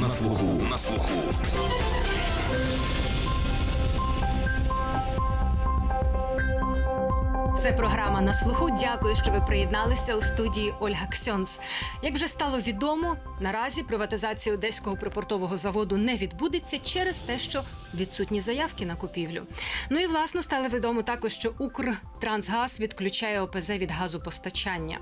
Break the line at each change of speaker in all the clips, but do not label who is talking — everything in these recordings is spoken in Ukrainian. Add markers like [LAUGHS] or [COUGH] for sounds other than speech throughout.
на слуху. На слуху.
Це програма на слуху. Дякую, що ви приєдналися у студії Ольга Ксьонс. Як вже стало відомо, наразі приватизація одеського припортового заводу не відбудеться через те, що відсутні заявки на купівлю. Ну і власно стало відомо також, що Укртрансгаз відключає ОПЗ від газопостачання.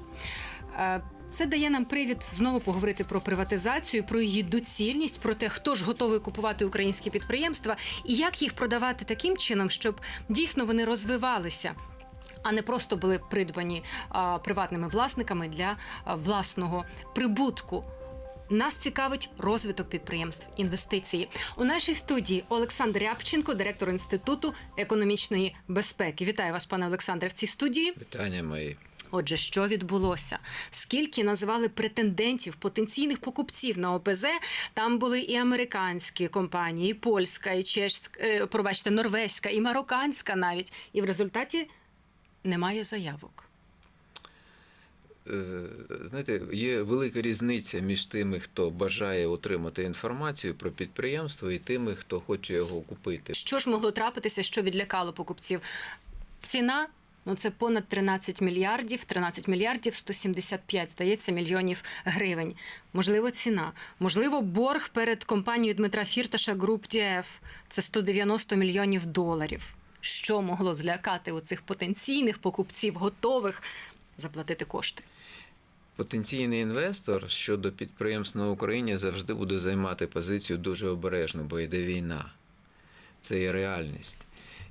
Це дає нам привід знову поговорити про приватизацію, про її доцільність, про те, хто ж готовий купувати українські підприємства і як їх продавати таким чином, щоб дійсно вони розвивалися а не просто були придбані а, приватними власниками для а, власного прибутку. Нас цікавить розвиток підприємств, інвестиції. У нашій студії Олександр Рябченко, директор інституту економічної безпеки. Вітаю вас, пане Олександре, в цій студії.
Вітання мої.
Отже, що відбулося? Скільки називали претендентів, потенційних покупців на ОПЗ? Там були і американські компанії, і польська, і чешська, е, пробачте, норвезька, і марокканська навіть. І в результаті немає заявок.
Е, Знаєте, є велика різниця між тими, хто бажає отримати інформацію про підприємство, і тими, хто хоче його купити.
Що ж могло трапитися, що відлякало покупців? Ціна ну це понад 13 мільярдів, 13 мільярдів 175, здається, мільйонів гривень. Можливо, ціна. Можливо, борг перед компанією Дмитра Фірташа Груп ДФ – це 190 мільйонів доларів. Що могло злякати у цих потенційних покупців, готових заплатити кошти?
Потенційний інвестор щодо підприємств на Україні завжди буде займати позицію дуже обережно, бо йде війна. Це є реальність.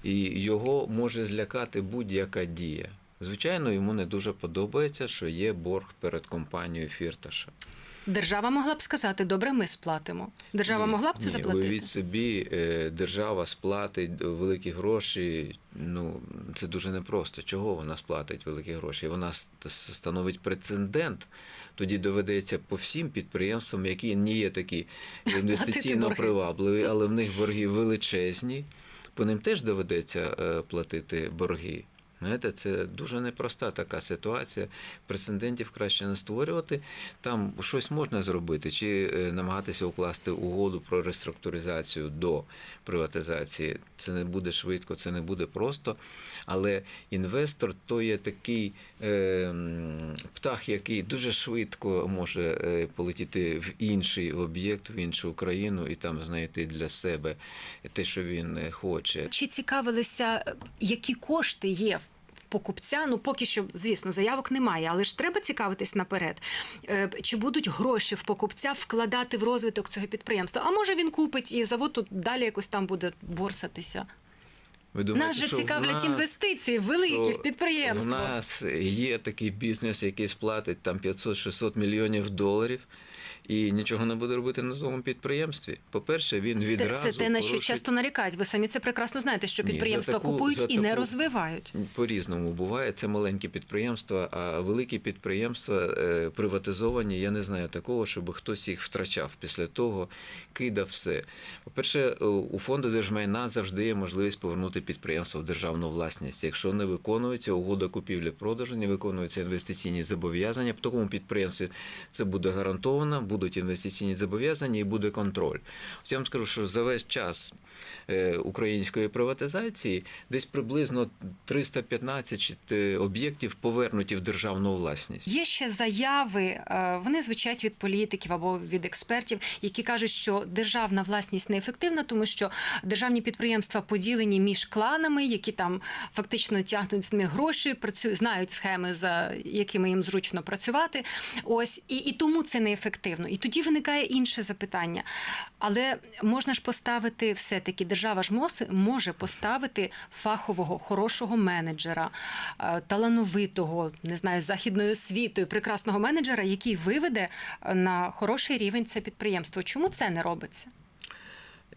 І його може злякати будь-яка дія. Звичайно, йому не дуже подобається, що є борг перед компанією Фірташа.
Держава могла б сказати, добре, ми сплатимо. Держава
Ні,
могла б це
ні,
заплатити.
Уявіть собі, е, держава сплатить великі гроші. Ну це дуже непросто. Чого вона сплатить великі гроші? Вона становить прецедент. Тоді доведеться по всім підприємствам, які не є такі [LAUGHS] інвестиційно привабливі, але в них борги величезні. По ним теж доведеться е, платити борги. Знаєте, це дуже непроста така ситуація. Прецедентів краще не створювати. Там щось можна зробити, чи е, намагатися укласти угоду про реструктуризацію до приватизації. Це не буде швидко, це не буде просто. Але інвестор то є такий е, птах, який дуже швидко може е, полетіти в інший об'єкт, в іншу країну і там знайти для себе те, що він е, хоче.
Чи цікавилися, е, які кошти є в покупця? Ну поки що, звісно, заявок немає, але ж треба цікавитись наперед. Чи будуть гроші в покупця вкладати в розвиток цього підприємства? А може він купить і завод тут далі якось там буде борсатися?
Ви
Нас же цікавлять
нас-
інвестиції великі в підприємство.
У нас є такий бізнес, який сплатить там 500-600 мільйонів доларів. І нічого не буде робити на тому підприємстві. По-перше, він відразу
Це те, на що
порушить-
часто нарікають. Ви самі це прекрасно знаєте, що
Ні,
підприємства
таку-
купують і не розвивають.
По-різному буває. Це маленькі підприємства, а великі підприємства е, приватизовані. Я не знаю такого, щоб хтось їх втрачав після того, кидав все. По-перше, е, у фонду держмайна завжди є можливість повернути підприємство в державну власність. Якщо не виконується угода купівлі-продажу, не виконуються інвестиційні зобов'язання, в такому підприємстві це буде гарантовано, будуть інвестиційні зобов'язання і буде контроль. От я вам скажу, що за весь час е, української приватизації десь приблизно 315 е, об'єктів повернуті в державну власність.
Є ще заяви, е, вони звучать від політиків або від експертів, які кажуть, що державна власність неефективна, тому що державні підприємства поділені між кланами, які там фактично тягнуть з них гроші, працюють, знають схеми, за якими їм зручно працювати. Ось і, і тому це неефективно. І тоді виникає інше запитання. Але можна ж поставити все-таки держава ж може поставити фахового, хорошого менеджера, е, талановитого, не знаю, західною освітою, прекрасного менеджера, який виведе е, на хороший рівень це підприємство. Чому це не робиться?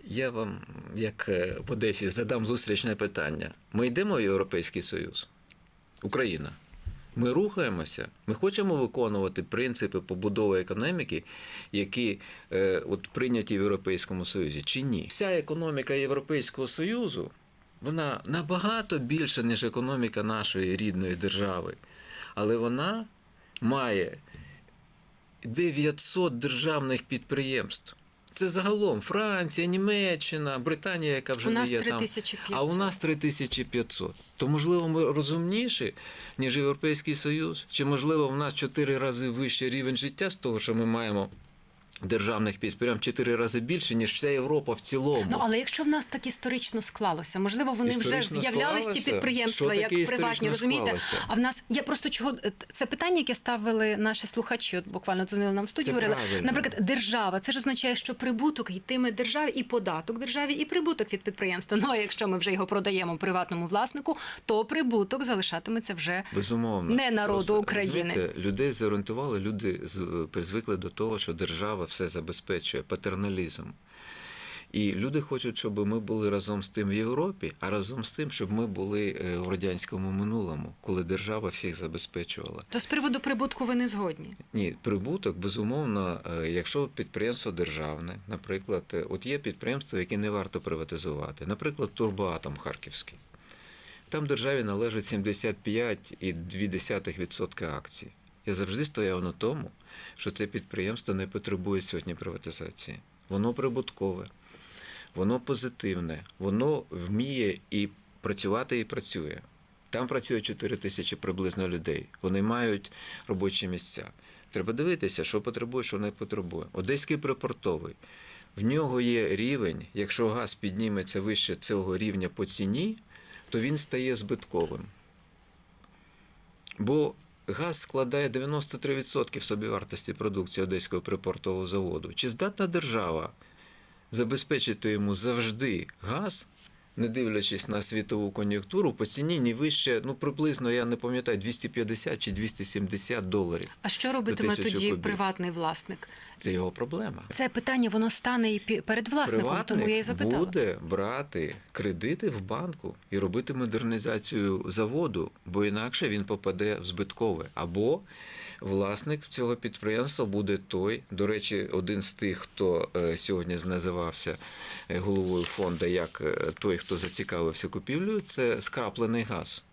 Я вам, як е, в Одесі, задам зустрічне питання. Ми йдемо в Європейський Союз? Україна. Ми рухаємося, ми хочемо виконувати принципи побудови економіки, які е, от прийняті в Європейському Союзі, чи ні? Вся економіка Європейського Союзу вона набагато більша, ніж економіка нашої рідної держави. Але вона має 900 державних підприємств. Це загалом Франція, Німеччина, Британія, яка вже
У
не
є
є там.
3500.
А у нас 3500. То, можливо, ми розумніші, ніж Європейський Союз? Чи, можливо, в нас чотири рази вищий рівень життя з того, що ми маємо державних підприємств, чотири рази більше, ніж вся Європа в цілому?
Ну але якщо в нас так історично склалося, можливо, вони вже
Історично
з'являлись ті підприємства як приватні, розумієте?
склалося?
А в нас я просто чого це питання, яке ставили наші слухачі. От буквально дзвонили нам в студію.
Це
Говорили,
правильно.
наприклад, держава. Це ж означає, що прибуток йтиме державі і податок державі, і прибуток від підприємства. Ну а якщо ми вже його продаємо приватному власнику, то прибуток залишатиметься вже
Безумовно.
Не народу
Просто,
України.
розумієте, Людей зорієнтували, люди з- призвикли до того, що держава все забезпечує, патерналізм. І люди хочуть, щоб ми були разом з тим в Європі, а разом з тим, щоб ми були е, в радянському минулому, коли держава всіх забезпечувала.
то з приводу прибутку ви не згодні.
Ні, прибуток, безумовно, е, якщо підприємство державне, наприклад, е, от є підприємства, які не варто приватизувати, наприклад, Турбоатом Харківський. Там державі належить 75,2% акцій. Я завжди стояв на тому, що це підприємство не потребує сьогодні приватизації. Воно прибуткове, воно позитивне, воно вміє і працювати, і працює. Там працює 4 тисячі приблизно людей. Вони мають робочі місця. Треба дивитися, що потребує, що не потребує. Одеський припортовий. В нього є рівень, якщо газ підніметься вище цього рівня по ціні, то він стає збитковим. Бо газ складає 93% собівартості продукції Одеського припортового заводу. Чи здатна держава забезпечити йому завжди газ, не дивлячись на світову кон'юнктуру, по ціні не вище, ну приблизно, я не пам'ятаю, 250 чи 270 доларів.
А що робитиме тоді
кубів.
приватний власник?
Це його проблема.
Це питання воно стане і перед власником, тому я і запитала.
буде брати кредити в банку і робити модернізацію заводу, бо інакше він попаде в збиткове. Або власник цього підприємства буде той, до речі, один з тих, хто е, сьогодні називався е, головою фонду, як е, той, хто зацікавився купівлею, це скраплений газ.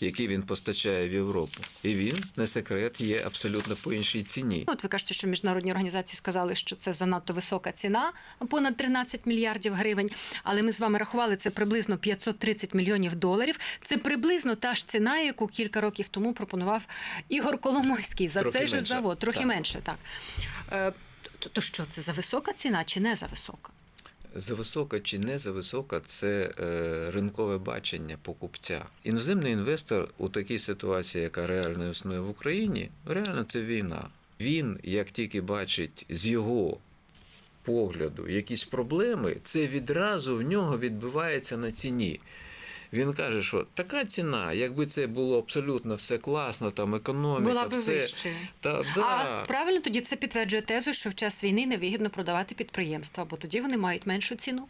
Який він постачає в Європу, і він не секрет є абсолютно по іншій ціні.
От ви кажете, що міжнародні організації сказали, що це занадто висока ціна, понад 13 мільярдів гривень. Але ми з вами рахували це приблизно 530 мільйонів доларів. Це приблизно та ж ціна, яку кілька років тому пропонував Ігор Коломойський за
Трохи
цей же завод. Трохи
так.
менше, так. Е, то що це за висока ціна чи не за висока?
Зависока чи не зависока це е, ринкове бачення покупця. Іноземний інвестор у такій ситуації, яка реально існує в Україні, реально це війна. Він, як тільки бачить з його погляду якісь проблеми, це відразу в нього відбивається на ціні. Він каже, що така ціна, якби це було абсолютно все класно, там економіка,
Була би
все,
вищою.
та, да.
А правильно тоді це підтверджує тезу, що в час війни невигідно продавати підприємства, бо тоді вони мають меншу ціну.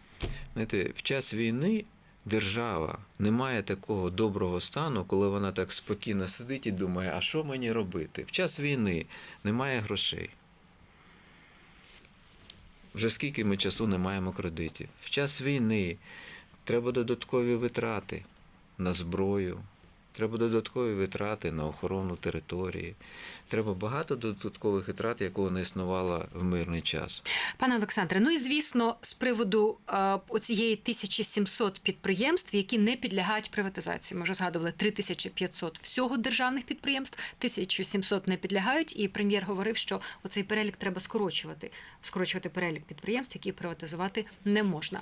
Знаєте, в час війни держава не має такого доброго стану, коли вона так спокійно сидить і думає, а що мені робити? В час війни немає грошей. Вже скільки ми часу не маємо кредитів. В час війни треба додаткові витрати на зброю, треба додаткові витрати на охорону території. Треба багато додаткових витрат, якого не існувало в мирний час.
Пане Олександре, ну і звісно, з приводу е, оцієї 1700 підприємств, які не підлягають приватизації. Ми вже згадували 3500 всього державних підприємств, 1700 не підлягають. І прем'єр говорив, що оцей перелік треба скорочувати, скорочувати перелік підприємств, які приватизувати не можна.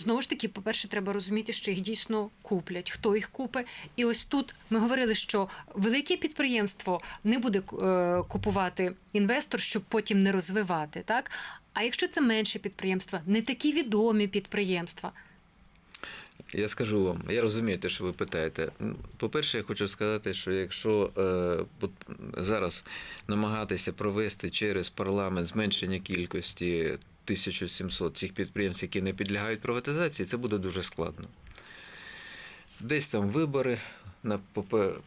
Знову ж таки, по-перше, треба розуміти, що їх дійсно куплять, хто їх купить. І ось тут ми говорили, що велике підприємство не буде е, купувати інвестор, щоб потім не розвивати. Так? А якщо це менше підприємства, не такі відомі підприємства.
Я скажу вам, я розумію те, що ви питаєте. Ну, По-перше, я хочу сказати, що якщо е, зараз намагатися провести через парламент зменшення кількості 1700 цих підприємств, які не підлягають приватизації, це буде дуже складно. Десь там вибори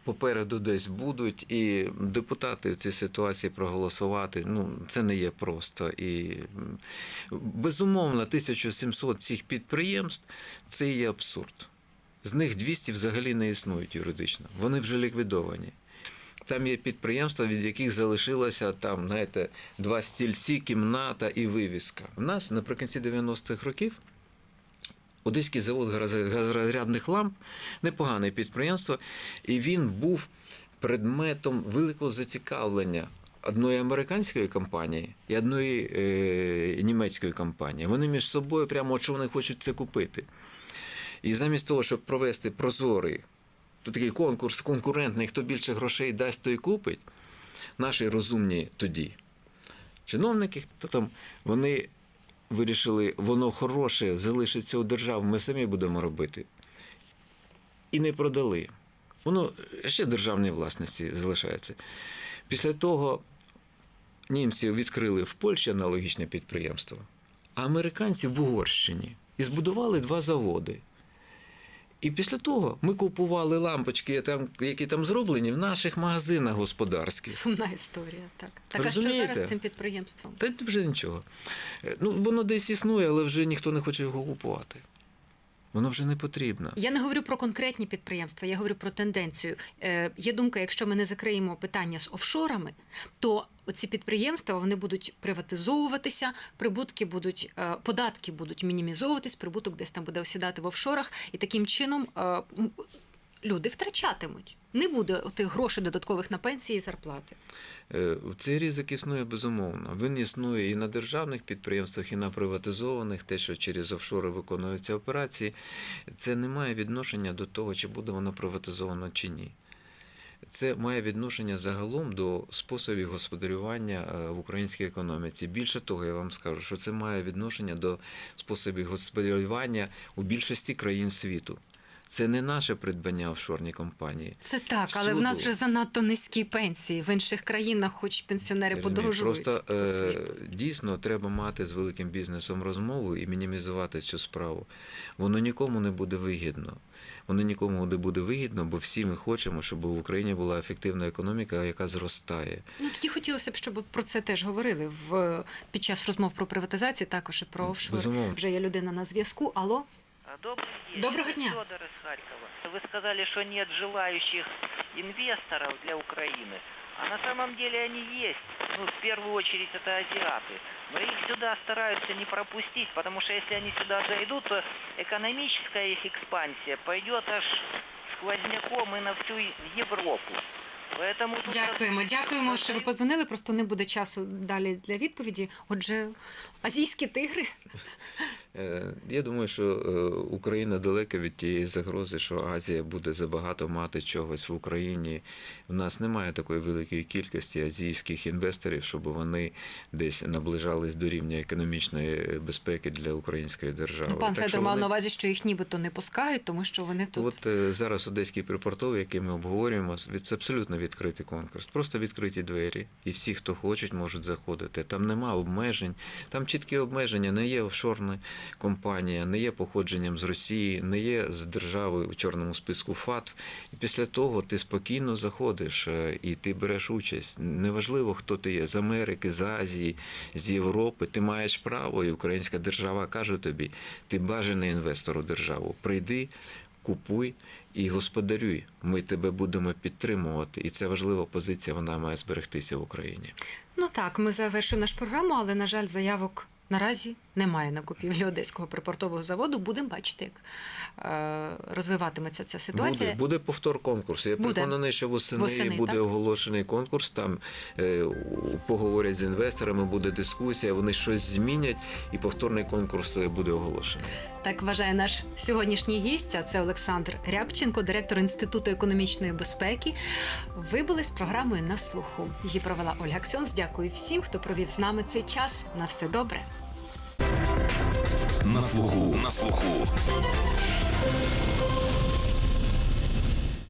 попереду десь будуть, і депутати в цій ситуації проголосувати. Ну це не є просто. І безумовно, 1700 цих підприємств це є абсурд. З них 200 взагалі не існують юридично. Вони вже ліквідовані. Там є підприємства, від яких залишилося там, знаєте, два стільці, кімната і вивіска. У нас наприкінці 90-х років Одеський завод газо- газорозрядних ламп непогане підприємство, і він був предметом великого зацікавлення одної американської компанії і одної е, німецької компанії. Вони між собою прямо, що вони хочуть це купити. І замість того, щоб провести прозорий, то такий конкурс конкурентний, хто більше грошей дасть, той купить, наші розумні тоді чиновники, то там вони вирішили, воно хороше, залишиться у державі, ми самі будемо робити. І не продали. Воно ще державній власності залишається. Після того німці відкрили в Польщі аналогічне підприємство, а американці в Угорщині. І збудували два заводи. І після того ми купували лампочки, там, які там зроблені, в наших магазинах господарських.
Сумна історія. Так, так а що зараз з цим підприємством?
Та вже нічого. Е, Ну, воно десь існує, але вже ніхто не хоче його купувати. Воно вже не потрібно.
Я не говорю про конкретні підприємства, я говорю про тенденцію. Е, є думка, якщо ми не закриємо питання з офшорами, то ці підприємства вони будуть приватизовуватися, прибутки будуть, е, податки будуть мінімізовуватись, прибуток десь там буде осідати в офшорах, і таким чином е, люди втрачатимуть. Не буде тих грошей додаткових на пенсії і зарплати.
Е, Цей ризик існує безумовно. Він існує і на державних підприємствах, і на приватизованих, те, що через офшори виконуються операції, це не має відношення до того, чи буде воно приватизовано чи ні. Це має відношення загалом до способів господарювання е, в українській економіці. Більше того, я вам скажу, що це має відношення до способів господарювання у більшості країн світу. Це не наше придбання офшорні компанії.
Це так, але в нас вже занадто низькі пенсії. В інших країнах, хоч пенсіонери
Розумію.
подорожують.
Просто е, дійсно треба мати з великим бізнесом розмову і мінімізувати цю справу. Воно нікому не буде вигідно. Воно нікому не буде вигідно, бо всі ми хочемо, щоб в Україні була ефективна економіка, яка зростає.
Ну тоді хотілося б, щоб про це теж говорили в під час розмов про приватизацію, також і про офшор.
Безумовно.
Вже є людина на зв'язку. Алло,
Добрый день.
Доброго дня.
Федор из Харькова. Вы сказали, что нет желающих инвесторов для Украины. А на самом деле они есть. Ну, в первую очередь это азиаты. Но их сюда стараются не пропустить, потому что если они сюда зайдут, то экономическая их экспансия пойдет аж сквозняком и на всю Европу.
Дякуємо. Дякуємо, що ви позвонили. Просто не буде часу далі для відповіді. Отже, азійські тигри. [LAUGHS]
Е, Я думаю, що е, Україна далека від тієї загрози, що Азія буде забагато мати чогось в Україні. У нас немає такої великої кількості азійських інвесторів, щоб вони десь наближались до рівня економічної безпеки для української держави.
Ну, пан Федор мав
вони-
на увазі, що їх нібито не пускають, тому що вони тут.
От е, зараз одеський припортовий, який ми обговорюємо, від- це абсолютно відкритий конкурс. Просто відкриті двері, і всі, хто хочуть, можуть заходити. Там нема обмежень, там чіткі обмеження, не є офшорна компанія, не є походженням з Росії, не є з держави у чорному списку ФАТФ. І після того ти спокійно заходиш е, і ти береш участь. Неважливо, хто ти є з Америки, з Азії, з Європи. Ти маєш право, і українська держава каже тобі: ти бажаний інвестор у державу. Прийди, купуй і господарюй. Ми тебе будемо підтримувати. І це важлива позиція, вона має зберегтися в Україні.
Ну так, ми завершимо нашу програму, але на жаль, заявок наразі немає на купівлю одеського припортового заводу. Будемо бачити, як е, розвиватиметься ця ситуація.
Буде, буде повтор конкурсу. Я
Буде.
переконаний, що восени,
Восени,
буде
так?
оголошений конкурс. Там е, поговорять з інвесторами, буде дискусія, вони щось змінять, і повторний конкурс е, буде оголошений.
Так вважає наш сьогоднішній гість. А це Олександр Рябченко, директор Інституту економічної безпеки. Ви були з програмою на слуху. Її провела Ольга Ксьонс. Дякую всім, хто провів з нами цей час. На все добре.
На слуху. На слуху.